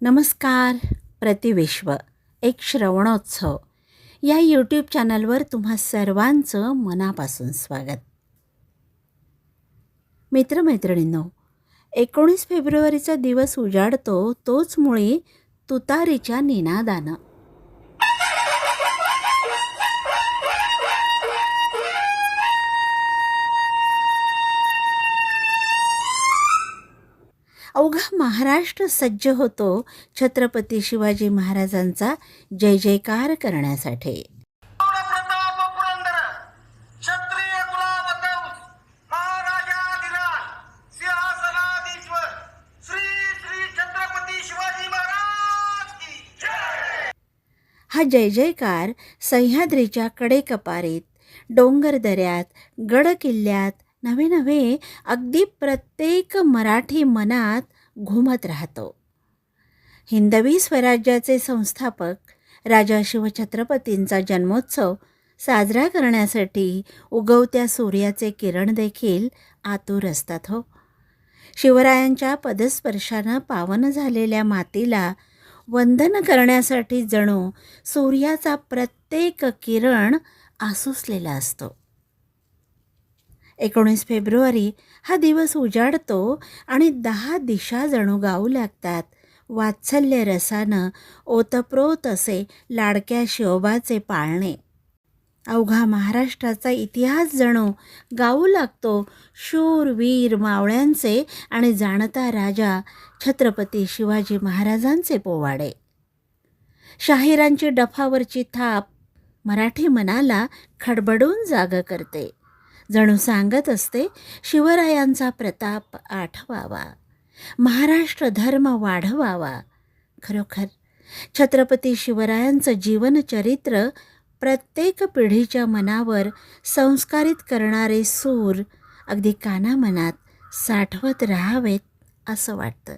नमस्कार प्रतिविश्व एक श्रवणोत्सव. या यूट्यूब चॅनलवर तुम्हा सर्वांचं मनापासून स्वागत. मित्रमैत्रिणींनो एकोणीस फेब्रुवारीचा दिवस उजाडतो तोच मुळी तुतारीच्या निनादानं. अवघा महाराष्ट्र सज्ज होतो छत्रपती शिवाजी महाराजांचा जय जयकार करण्यासाठी. हा जय जयकार सह्याद्रीच्या कडेकपारीत डोंगर दऱ्यात गड किल्ल्यात नवे नवे अगदी प्रत्येक मराठी मनात घुमत राहतो. हिंदवी स्वराज्याचे संस्थापक राजा शिवछत्रपतींचा जन्मोत्सव साजरा करण्यासाठी उगवत्या सूर्याचे किरण देखील आतुर असतात हो. शिवरायांच्या पदस्पर्शानं पावन झालेल्या मातीला वंदन करण्यासाठी जणू सूर्याचा प्रत्येक किरण आसुसलेला असतो. एकोणीस फेब्रुवारी हा दिवस उजाडतो आणि दहा दिशा जणू गाऊ लागतात. वात्सल्य रसानं ओतप्रोत असे लाडक्या शिवबाचे पाळणे. अवघा महाराष्ट्राचा इतिहास जणू गाऊ लागतो. शूर वीर मावळ्यांचे आणि जाणता राजा छत्रपती शिवाजी महाराजांचे पोवाडे. शाहिरांची डफावरची थाप मराठी मनाला खडबडून जाग करते. जणू सांगत असते शिवरायांचा प्रताप आठवावा. महाराष्ट्र धर्म वाढवावा. खरोखर छत्रपती शिवरायांचं जीवनचरित्र प्रत्येक पिढीच्या मनावर संस्कारित करणारे सूर अगदी कानामनात साठवत राहावेत असं वाटतं.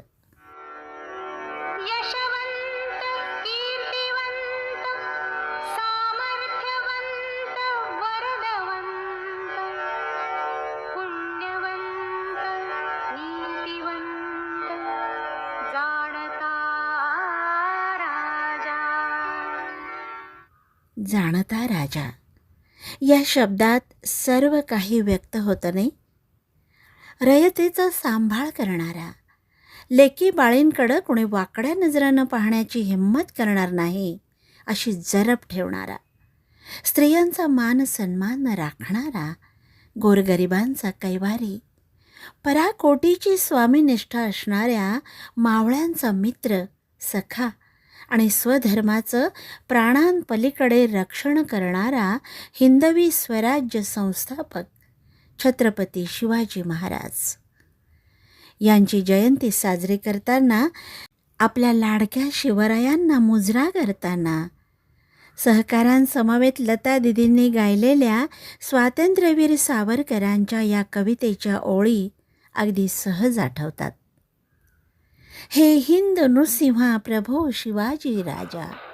जाणता राजा. या शब्दात सर्व काही व्यक्त होतं नाही. रयतेचा सांभाळ करणारा लेकी बाळींकडं कोणी वाकड्या नजरानं पाहण्याची हिंमत करणार नाही अशी जरब ठेवणारा स्त्रियांचा मान सन्मान राखणारा गोरगरिबांचा कैवारी पराकोटीची स्वामीनिष्ठा असणाऱ्या मावळ्यांचा मित्र सखा आणि स्वधर्माचं प्राणांपलीकडे रक्षण करणारा हिंदवी स्वराज्य संस्थापक छत्रपती शिवाजी महाराज. यांची जयंती साजरी करताना आपल्या लाडक्या शिवरायांना मुजरा करताना सहकारांसमवेत लता दिदींनी गायलेल्या स्वातंत्र्यवीर सावरकरांच्या या कवितेच्या ओळी अगदी सहज आठवतात. हे हिंद नृसिंहा प्रभो शिवाजी राजा.